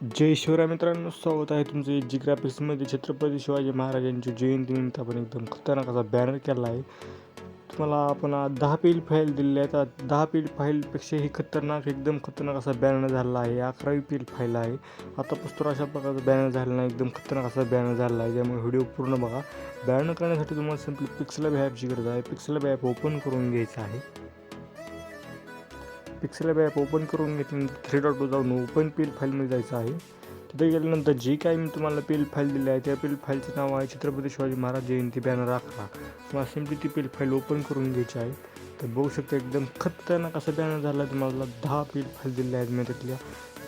जय शिवराय मित्रांनो स्वागत आहे तुमचं एच जी ग्राफिक्समध्ये. छत्रपती शिवाजी महाराजांची जयंतीनिमित्त आपण एकदम खतरनाक असा बॅनर केला आहे. तुम्हाला आपण दहा पेज फाईल दिलेली आहे तर दहा पेज फाईलपेक्षा ही खतरनाक एकदम खतरनाक असा बॅनर झालेला आहे. अकरावी पेज फाईल आहे. आता पुस्तक अशा प्रकारचा बॅनर झालेला नाही एकदम खतरनाक असा बॅनर झालेला आहे. त्यामुळे व्हिडिओ पूर्ण बघा. बॅनर करण्यासाठी तुम्हाला सिम्पली पिक्सल ॲपची गरज आहे. पिक्सल ॲप ओपन करून घ्यायचं आहे. पिक्सल ॲप ओपन करून घेतल्यानंतर थ्री डॉट जाऊन ओपन पील फाईलमध्ये जायचं आहे. तिथे गेल्यानंतर जी काही मी तुम्हाला पील फाईल दिली आहे त्या पील फाईलचं नाव आहे छत्रपती शिवाजी महाराज जयंती बॅनर अकरा तुम्हाला सिम्पली ती पील फाईल ओपन करून घ्यायची आहे. तर बघू शकता एकदम खतरनाक असं बॅनर झालं आहे तुम्हाला दहा पील फाईल दिल्या आहेत मी त्यातल्या.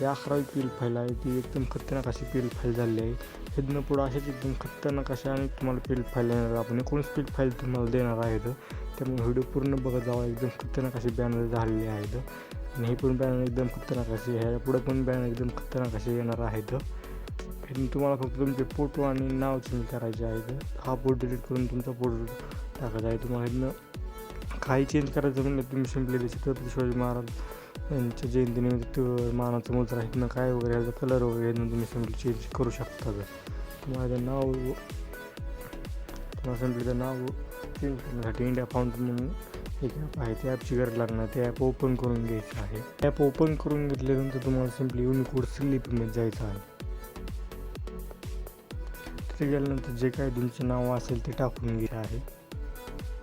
या अकरावी पील फाईल आहे ती एकदम खतरनाक अशी पील फाईल झाली आहे. इथनं पुढं असेच एकदम खतरनाक अशा आणि तुम्हाला पील फाईल येणार आपण एकोणीस पील फाईल तुम्हाला देणार आहेत. त्यामुळे व्हिडिओ पूर्ण बघत जावा. एकदम खतरनाक असे बॅनर झालेले आहेत. आणि हे पण बॅनर एकदम खतरनाक असे ह्या पुढं पण बॅनर एकदम खतरनाक असे येणार आहेत. आणि तुम्हाला फक्त तुमचे फोटो आणि नाव चेंज करायचे आहेत. हा फोटो डिलीट करून तुमचा फोटो टाकायचा आहे. तुम्हाला इथनं काही चेंज करायचं म्हणलं तुम्ही सिम्पली छत्रपती शिवाजी महाराज यांच्या जयंतीनिमित्त मानाचं मुद्रा ना काय वगैरे ह्याचा कलर वगैरे तुम्ही सिम्पली चेंज करू शकता. तुम्हाला नाव नाव तुम्हाला सिम्पली तर नाव चेंज करण्यासाठी इंडिया फाउंडन म्हणून एक ॲप आहे. त्या ॲपची गरज लागणार. ते ॲप ओपन करून घ्यायचं आहे. ॲप ओपन करून घेतल्यानंतर तुम्हाला सिम्पली युनिकोड स्लिपमध्ये जायचं आहे. तिथे गेल्यानंतर जे काय तुमचे नाव असेल ते टाकून घ्यायचं आहे.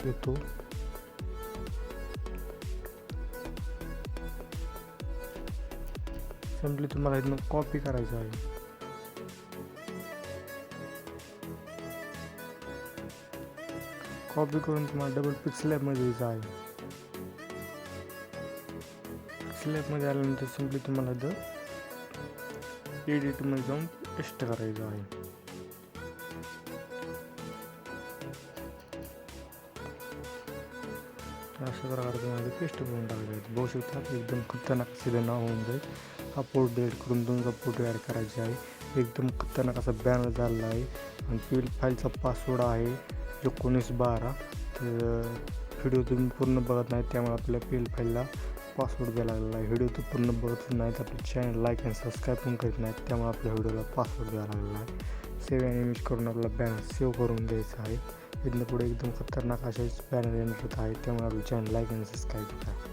येतो. सिम्पली तुम्हाला इथनं कॉपी करायचं आहे. कॉपी करून तुम्हाला डबल पिक्सल ॲपमध्ये यायचं आहे. पिक्सल ॲपमध्ये आल्यानंतर सिम्पली तुम्हाला द एडिटमध्ये जाऊन पेस्ट करायचं आहे. अशा प्रकारे तुम्हाला पेस्ट करून टाकायचं आहे. बघू शकता एकदम खतरनाक सिधं होऊन जाईल. हा पोर्ट डिलीट करून तुमचा फोटो ॲड करायचा आहे. एकदम खतरनाक असा बॅनर झालेला आहे. आणि पी फाईलचा पासवर्ड आहे. एकोणीस बारा. तर व्हिडिओ तुम्ही पूर्ण बघत नाही त्यामुळे आपल्या पेल फाईलला पासवर्ड द्यायला लागलेला आहे. व्हिडिओ तर पूर्ण बघत नाहीत आपले चॅनल लाईक आणि सबस्क्राईब पण करीत नाहीत त्यामुळे आपल्या व्हिडिओला पासवर्ड द्यायला लागलेला आहे. सेव्ह आणि इमेज करून आपला बॅनर सेव्ह करून द्यायचा आहे. इथनं पुढे एकदम खतरनाक असेच बॅनर येणार आहे त्यामुळे आपलं चॅनल लाईक आणि सबस्क्राईब करा.